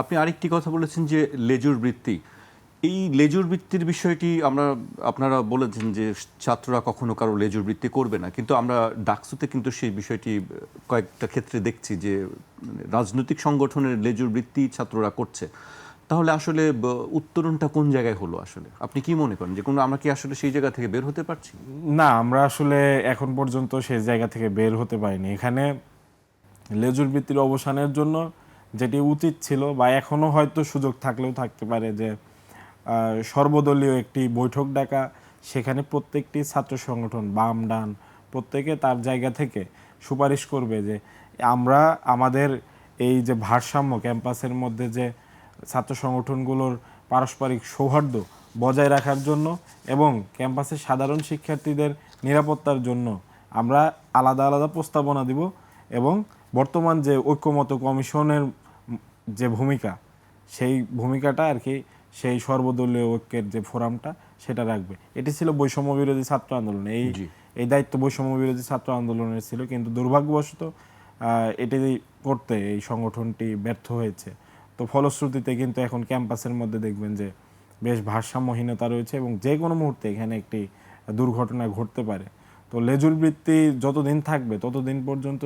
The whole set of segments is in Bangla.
আপনি আরেকটি কথা বলেছেন যে লেজুর বৃত্তি। এই লেজুর বৃত্তির বিষয়টি আমরা, আপনারা বলেছেন যে ছাত্ররা কখনো কারও লেজুর বৃত্তি করবে না। কিন্তু আমরা ডাকসুতে কিন্তু সেই বিষয়টি কয়েকটা ক্ষেত্রে দেখছি যে মানে রাজনৈতিক সংগঠনের লেজুর বৃত্তি ছাত্ররা করছে। তাহলে আসলে উত্তরণটা কোন জায়গায় হলো আসলে? আপনি কি মনে করেন যে কোনো, আমরা কি আসলে সেই জায়গা থেকে বের হতে পারছি? না, আমরা আসলে এখন পর্যন্ত সেই জায়গা থেকে বের হতে পারিনি। এখানে লেজুর বৃত্তির অবসানের জন্য যেটি উচিত ছিল বা এখনও হয়তো সুযোগ থাকলেও থাকতে পারে যে সর্বদলীয় একটি বৈঠক ডাকা, সেখানে প্রত্যেকটি ছাত্র সংগঠন বাম ডান প্রত্যেকে তার জায়গা থেকে সুপারিশ করবে যে, আমরা আমাদের এই যে ভারসাম্য ক্যাম্পাসের মধ্যে যে ছাত্র সংগঠনগুলোর পারস্পরিক সৌহার্দ্য বজায় রাখার জন্য এবং ক্যাম্পাসের সাধারণ শিক্ষার্থীদের নিরাপত্তার জন্য আমরা আলাদা আলাদা প্রস্তাবনা দিব এবং বর্তমান যে ঐক্যমত কমিশনের যে ভূমিকা সেই ভূমিকাটা আর কি সেই সর্বদলীয় ঐক্যের যে ফোরামটা সেটা রাখবে। এটি ছিল বৈষম্য বিরোধী ছাত্র আন্দোলন। এই। এই দায়িত্ব বৈষম্য বিরোধী ছাত্র আন্দোলনের ছিল কিন্তু দুর্ভাগ্যবশত এটি করতে এই সংগঠনটি ব্যর্থ হয়েছে। তো ফলশ্রুতিতে কিন্তু এখন ক্যাম্পাসের মধ্যে দেখবেন যে বেশ ভারসাম্যহীনতা রয়েছে এবং যে কোনো মুহূর্তে এখানে একটি দুর্ঘটনা ঘটতে পারে। তো লেজুর বৃত্তি যতদিন থাকবে ততদিন পর্যন্ত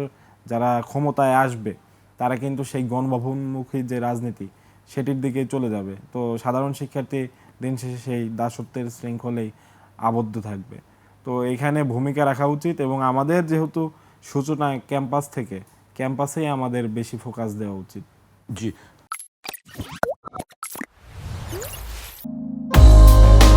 যারা ক্ষমতায় আসবে তারা কিন্তু সেই গণভবনমুখী যে রাজনীতি, সেটির দিকে চলে যাবে। তো সাধারণ শিক্ষার্থী দিন শেষে সেই দাসত্বের শৃঙ্খলেই আবদ্ধ থাকবে। তো এখানে ভূমিকা রাখা উচিত এবং আমাদের যেহেতু সূচনা ক্যাম্পাস থেকে, ক্যাম্পাসেই আমাদের বেশি ফোকাস দেওয়া উচিত। জি।